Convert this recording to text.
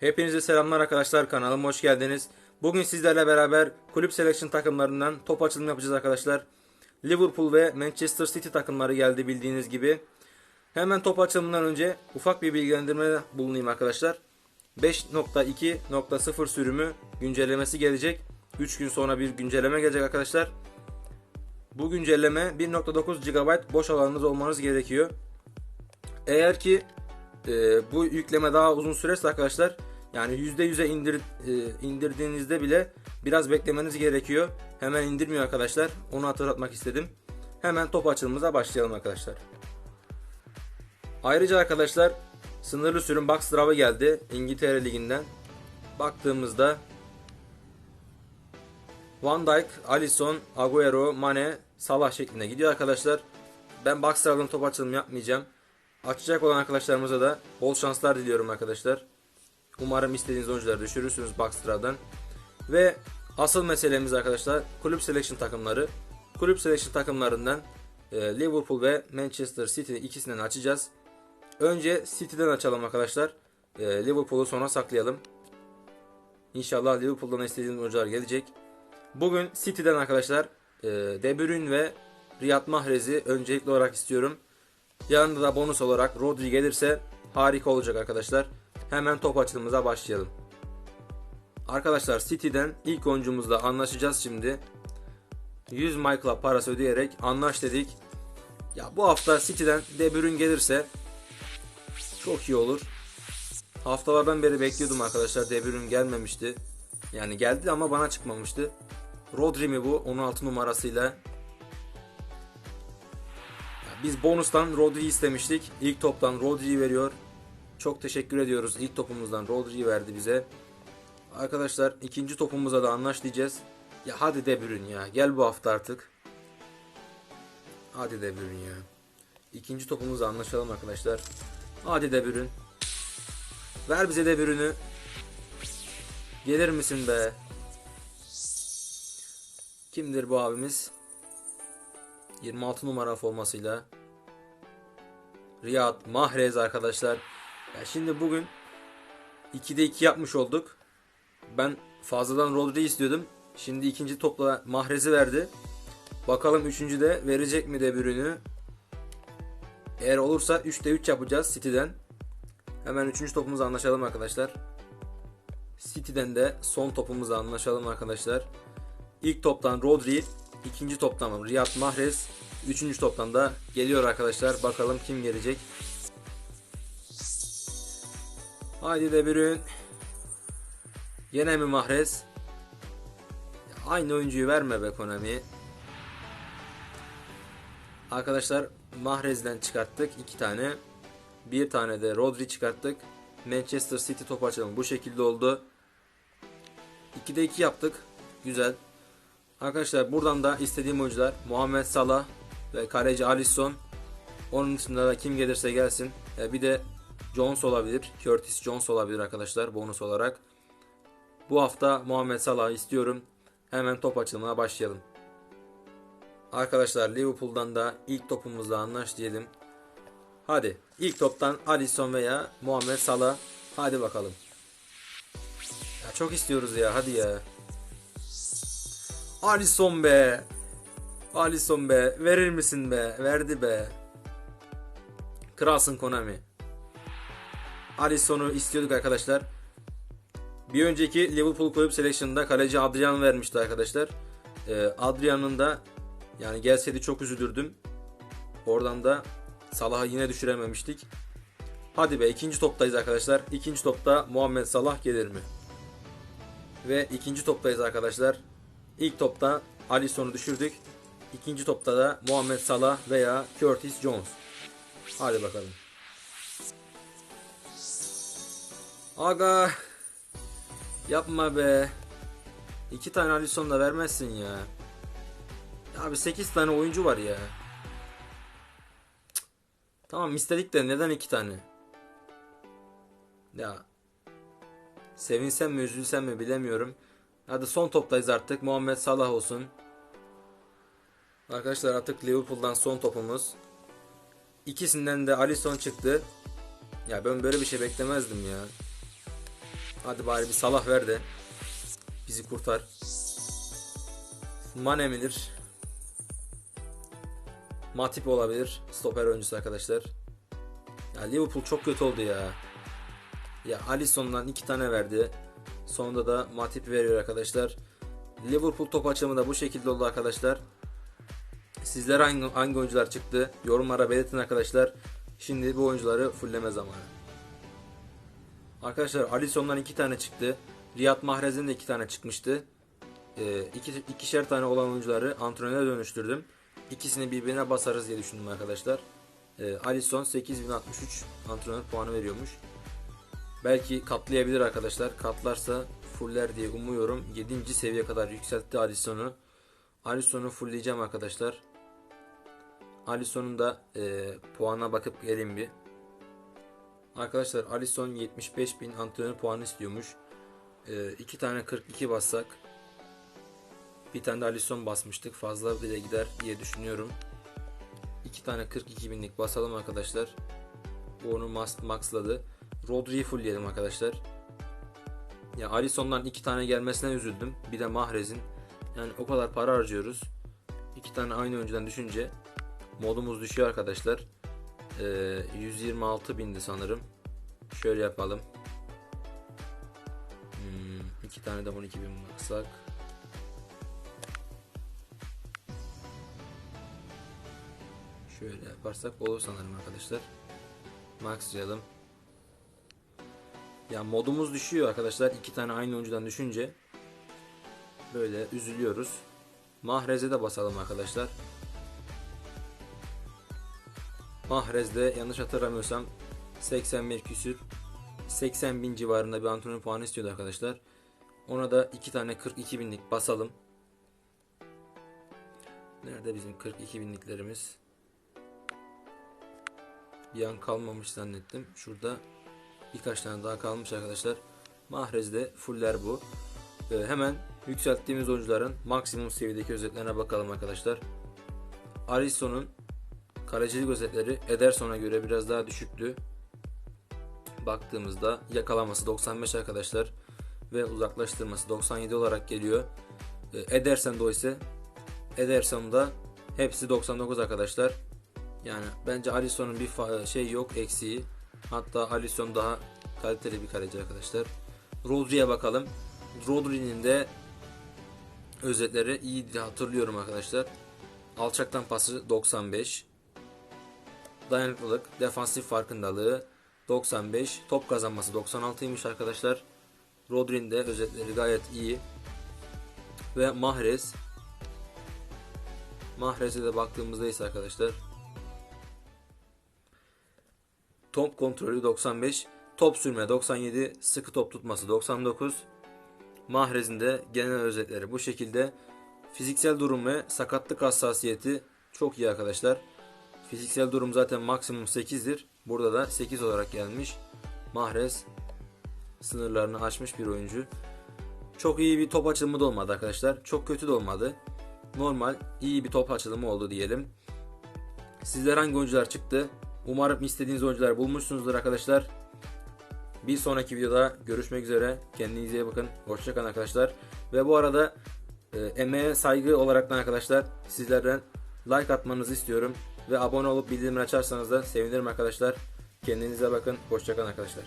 Hepinize selamlar arkadaşlar kanalıma hoş geldiniz. Bugün sizlerle beraber kulüp selection takımlarından top açılımı yapacağız arkadaşlar. Liverpool ve Manchester City takımları geldi bildiğiniz gibi. Hemen top açılımından önce ufak bir bilgilendirme bulunayım arkadaşlar. 5.2.0 sürümü güncellemesi gelecek. 3 gün sonra bir güncelleme gelecek arkadaşlar. Bu güncelleme 1.9 GB boş alanınız olmanız gerekiyor. Eğer ki e, bu yükleme daha uzun sürerse arkadaşlar yani %100'e indir, e, indirdiğinizde bile biraz beklemeniz gerekiyor. Hemen indirmiyor arkadaşlar. Onu hatırlatmak istedim. Hemen top açılımıza başlayalım arkadaşlar. Ayrıca arkadaşlar sınırlı sürüm box draw'a geldi İngiltere Ligi'nden. Baktığımızda Van Dijk, Alisson, Agüero, Mane, Salah şeklinde gidiyor arkadaşlar. Ben box draw'dan top açılımı yapmayacağım. Açacak olan arkadaşlarımıza da bol şanslar diliyorum arkadaşlar. Umarım istediğiniz oyuncuları düşürürsünüz Boxstra'dan. Ve asıl meselemiz arkadaşlar kulüp selection takımları. Kulüp selection takımlarından e, Liverpool ve Manchester City ikisinden açacağız. Önce City'den açalım arkadaşlar. E, Liverpool'u sona saklayalım. İnşallah Liverpool'dan istediğiniz oyuncular gelecek. Bugün City'den arkadaşlar e, De Bruyne ve Riyad Mahrez'i öncelikli olarak istiyorum. Yanında da bonus olarak Rodri gelirse harika olacak arkadaşlar. Hemen top açılımıza başlayalım. Arkadaşlar City'den ilk oyuncumuzla anlaşacağız şimdi. 100 Michael'a parası ödeyerek anlaş dedik. Ya bu hafta City'den De Bruyne gelirse çok iyi olur. Haftalardan beri bekliyordum arkadaşlar. De Bruyne gelmemişti. Yani geldi ama bana çıkmamıştı. Rodri mi bu? 16 numarasıyla biz bonustan Rodri'yi istemiştik. İlk toptan Rodri'yi veriyor. Çok teşekkür ediyoruz. İlk topumuzdan Rodri'yi verdi bize. Arkadaşlar ikinci topumuza da anlaş diyeceğiz. Ya hadi De Bruyne ya. Gel bu hafta artık. Hadi De Bruyne ya. İkinci topumuzla anlaşalım arkadaşlar. Hadi De Bruyne. Ver bize De Bruyne'ü. Gelir misin be? Kimdir bu abimiz? 26 numara formasıyla Riyad Mahrez arkadaşlar. Ya şimdi bugün 2'de 2 yapmış olduk. Ben fazladan Rodri istiyordum. Şimdi ikinci topla Mahrez'i verdi. Bakalım üçüncüde verecek mi de Bruyne'ü? Eğer olursa 3'te 3 yapacağız City'den. Hemen üçüncü topumuzu anlaşalım arkadaşlar. City'den de son topumuzu anlaşalım arkadaşlar. İlk toptan Rodri, ikinci toptan Riyad Mahrez, üçüncü toptan geliyor arkadaşlar. Bakalım kim gelecek. Haydi de Bruyne. Yine mi Mahrez? Aynı oyuncuyu verme be Konami. Arkadaşlar Mahrez'den çıkarttık iki tane. Bir tane de Rodri çıkarttık. Manchester City top açalım. Bu şekilde oldu. 2'de 2 yaptık. Güzel. Arkadaşlar buradan da istediğim oyuncular Muhammed Salah ve kaleci Alisson. Onun dışında da kim gelirse gelsin. E, bir de Jones olabilir. Curtis Jones olabilir arkadaşlar bonus olarak. Bu hafta Muhammed Salah'ı istiyorum. Hemen top açılımına başlayalım. Arkadaşlar Liverpool'dan da ilk topumuzla anlaş diyelim. Hadi ilk toptan Alisson veya Muhammed Salah. Hadi bakalım. Ya çok istiyoruz ya hadi ya. Alisson be. Alisson be. Verir misin be? Verdi be. Kralsın Konami. Alisson'u istiyorduk arkadaşlar. Bir önceki Liverpool Kulüp Selection'da kaleci Adrian vermişti arkadaşlar. Ee, Adrian'ın da yani gelseydi çok üzülürdüm. Oradan da Salah'ı yine düşürememiştik. Hadi be ikinci toptayız arkadaşlar. İkinci topta Muhammed Salah gelir mi? Ve ikinci toptayız arkadaşlar. İlk topta Alisson'u düşürdük. İkinci topta da Muhammed Salah veya Curtis Jones. Hadi bakalım. Aga. Yapma be. İki tane Alisson da vermezsin ya. Abi 8 tane oyuncu var ya. Tamam istedik de neden iki tane? Ya. Sevinsem mi üzülsem mi bilemiyorum. Hadi son toptayız artık. Muhammed Salah olsun. Arkadaşlar artık Liverpool'dan son topumuz. İkisinden de Alisson çıktı. Ya ben böyle bir şey beklemezdim ya. Hadi bari bir Salah ver de bizi kurtar. Mane midir? Matip olabilir. Stoper oyuncusu arkadaşlar. Ya Liverpool çok kötü oldu ya. Ya Alisson'dan iki tane verdi. Sonunda da Matip veriyor arkadaşlar. Liverpool top açımı da bu şekilde oldu arkadaşlar. Sizler hangi, hangi oyuncular çıktı? Yorumlara belirtin arkadaşlar. Şimdi bu oyuncuları fullleme zamanı. Arkadaşlar Alisson'dan iki tane çıktı. Riyad Mahrez'in de iki tane çıkmıştı. Ee, iki, ikişer tane olan oyuncuları antrenöre dönüştürdüm. İkisini birbirine basarız diye düşündüm arkadaşlar. Ee, Alisson 8063 antrenör puanı veriyormuş. Belki katlayabilir arkadaşlar. Katlarsa fuller diye umuyorum. 7. seviye kadar yükseltti Alisson'u. Alisson'u fullleyeceğim arkadaşlar. Alisson'un da e, puanına bakıp gelin bir. Arkadaşlar Alisson 75.000 antrenör puanı istiyormuş. E, iki tane 42 bassak. Bir tane de Alisson basmıştık. Fazla bile gider diye düşünüyorum. İki tane 42 binlik basalım arkadaşlar. Bu onu maxladı. Rodri'yi fullleyelim arkadaşlar. Ya Alisson'dan iki tane gelmesine üzüldüm. Bir de Mahrez'in. Yani o kadar para harcıyoruz. İki tane aynı oyuncudan düşünce modumuz düşüyor arkadaşlar. Ee, 126 bindi sanırım. Şöyle yapalım. Hmm, iki tane de 12 bin baksak. Şöyle yaparsak olur sanırım arkadaşlar. Maxlayalım. Ya modumuz düşüyor arkadaşlar. iki tane aynı oyuncudan düşünce. Böyle üzülüyoruz. Mahrez'e de basalım arkadaşlar. Mahrez'de yanlış hatırlamıyorsam 81 küsür 80 bin civarında bir antrenör puanı istiyordu arkadaşlar. Ona da iki tane 42 binlik basalım. Nerede bizim 42 binliklerimiz? Bir an kalmamış zannettim. Şurada birkaç tane daha kalmış arkadaşlar. Mahrez'de fuller bu. Ee, hemen yükselttiğimiz oyuncuların maksimum seviyedeki özetlerine bakalım arkadaşlar. Alisson'un kalecilik özetleri Ederson'a göre biraz daha düşüktü. Baktığımızda yakalaması 95 arkadaşlar ve uzaklaştırması 97 olarak geliyor. Ederson'da ise Ederson'da hepsi 99 arkadaşlar. Yani bence Alisson'un bir şey yok eksiği. Hatta Alisson daha kaliteli bir kaleci arkadaşlar. Rodri'ye bakalım. Rodri'nin de özetleri iyi hatırlıyorum arkadaşlar. Alçaktan pası 95. Dayanıklılık, defansif farkındalığı 95. Top kazanması 96'ymış arkadaşlar. Rodri'nin de özetleri gayet iyi. Ve Mahrez. Mahrez'e de baktığımızda ise arkadaşlar Top kontrolü 95, top sürme 97, sıkı top tutması 99. Mahrez'in de genel özetleri bu şekilde. Fiziksel durum ve sakatlık hassasiyeti çok iyi arkadaşlar. Fiziksel durum zaten maksimum 8'dir. Burada da 8 olarak gelmiş. Mahrez sınırlarını aşmış bir oyuncu. Çok iyi bir top açılımı da olmadı arkadaşlar. Çok kötü de olmadı. Normal iyi bir top açılımı oldu diyelim. Sizler hangi oyuncular çıktı? Umarım istediğiniz oyuncuları bulmuşsunuzdur arkadaşlar. Bir sonraki videoda görüşmek üzere. Kendinize iyi bakın. Hoşçakalın arkadaşlar. Ve bu arada e, emeğe saygı olaraktan arkadaşlar sizlerden like atmanızı istiyorum. Ve abone olup bildirimleri açarsanız da sevinirim arkadaşlar. Kendinize bakın. Hoşçakalın arkadaşlar.